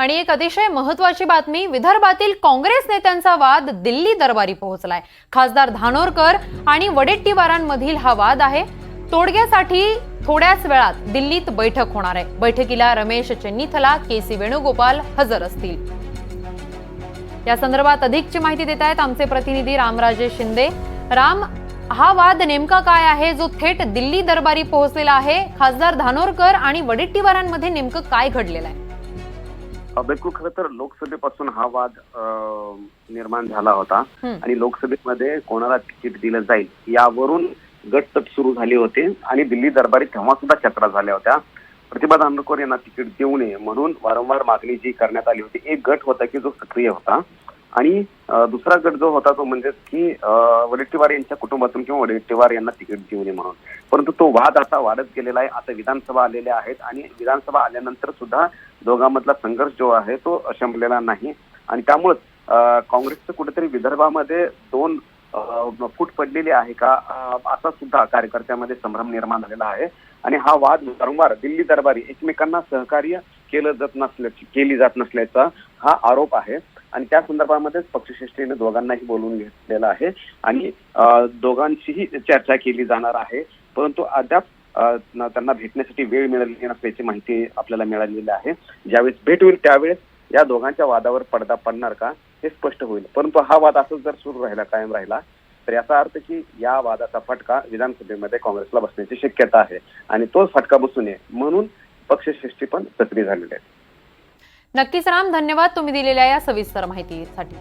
आणि एक अतिशय महत्वाची बातमी विदर्भातील काँग्रेस नेत्यांचा वाद दिल्ली दरबारी पोहोचलाय. खासदार धानोरकर आणि वडेट्टीवारांमधील हा वाद आहे. तोडग्यासाठी थोड्याच वेळात दिल्लीत बैठक होणार आहे. बैठकीला रमेश चेन्नीथला के सी वेणुगोपाल हजर असतील. या संदर्भात अधिकची माहिती देत आहेत आमचे प्रतिनिधी रामराजे शिंदे. राम हा वाद नेमका काय आहे? जो थेट दिल्ली दरबारी पोहोचलेला आहे. खासदार धानोरकर आणि वडेट्टीवारांमध्ये नेमकं काय घडलेलं आहे? बिलकुल खरं तर लोकसभेपासून हा वाद निर्माण झाला होता. आणि लोकसभेमध्ये कोणाला तिकीट दिलं जाईल यावरून गटतट सुरू झाली होती. आणि दिल्ली दरबारी तेव्हा सुद्धा चक्रा झाल्या होत्या. प्रतिभा दांडकर यांना तिकीट देऊ नये म्हणून वारंवार मागणी जी करण्यात आली होती एक गट होता की जो सक्रिय होता. आणि दुसरा गट जो होता तो म्हणजे की वडेट्टीवार यांच्या कुटुंबातून किंवा वडेट्टीवार यांना तिकीट देऊ नये म्हणून. परंतु तो वाद आता वाढत गेलेला आहे. आता विधानसभा आलेल्या आहेत आणि विधानसभा आल्यानंतर सुद्धा दोघांमधला संघर्ष जो आहे तो शमलेला नाही. आणि त्यामुळेच काँग्रेसचं कुठेतरी विदर्भामध्ये दोन फूट पडलेली आहे का असा सुद्धा कार्यकर्त्यामध्ये संभ्रम निर्माण झालेला आहे. आणि हा वाद वारंवार दिल्ली दरबारी एकमेकांना सहकार्य केलं जात नसल्याची केली जात नसल्याचा हा आरोप आहे. आणि त्या संदर्भामध्येच पक्षश्रेष्ठीने दोघांनाही बोलवून घेतलेलं आहे. आणि दोघांचीही दोघांशीही चर्चा केली जाणार आहे. परंतु अद्याप त्यांना भेटण्यासाठी वेळ मिळालेली नसल्याची माहिती आपल्याला मिळालेली आहे. ज्यावेळेस भेट होईल त्यावेळेस या दोघांच्या वादावर पडदा पडणार का हे स्पष्ट होईल. परंतु हा वाद असंच जर सुरू राहिला कायम राहिला तर याचा अर्थ की या वादाचा फटका विधानसभेमध्ये काँग्रेसला बसण्याची शक्यता आहे. आणि तोच फटका बसू नये म्हणून पक्षश्रेष्ठी पण सक्रिय झालेली आहे नक्कीच राम धन्यवाद तुम्ही दिलेल्या या सविस्तर माहितीसाठी.